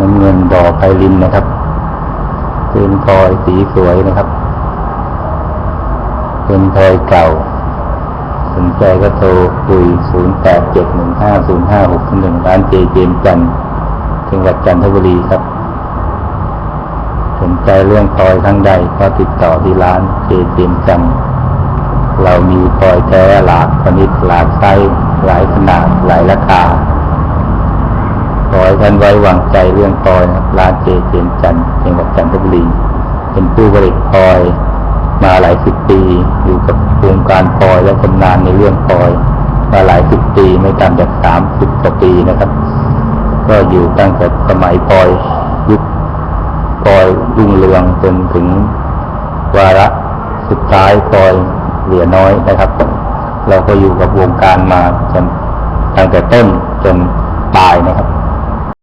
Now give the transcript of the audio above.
น้ำเงินบ่อไพลินนะครับเป็นพลอยสีสวยนะครับ เป็นพลอยเก่า สนใจก็โทรคุย 0871505611ร้านเจเจมจันทร์จังหวัดจันทบุรีครับ สนใจเรื่องพลอยทั้งใดก็ติดต่อที่ร้านเจเจมจันทร์เรามีพลอยแท้หลากชนิดหลากไซส์หลายขนาดหลายราคา ท่านไว้วางใจเรื่องพลอยนะครับราเจเจมส์จันทร์จังหวัดจันทบุรี เป็นผู้ผลิตพลอยมาหลายสิบปี อยู่กับโครงการพลอยและชำนาญในเรื่องพลอยมาหลายสิบปีไม่ต่ำจากสามสิบกว่าปีนะครับ ก็อยู่ตั้งแต่สมัยพลอยยุคพลอยรุ่งเรืองจนถึงวาระสุดท้ายพลอยเหลือน้อยนะครับ เราก็อยู่กับวงการมาจนตั้งแต่ต้นจนปลายนะครับ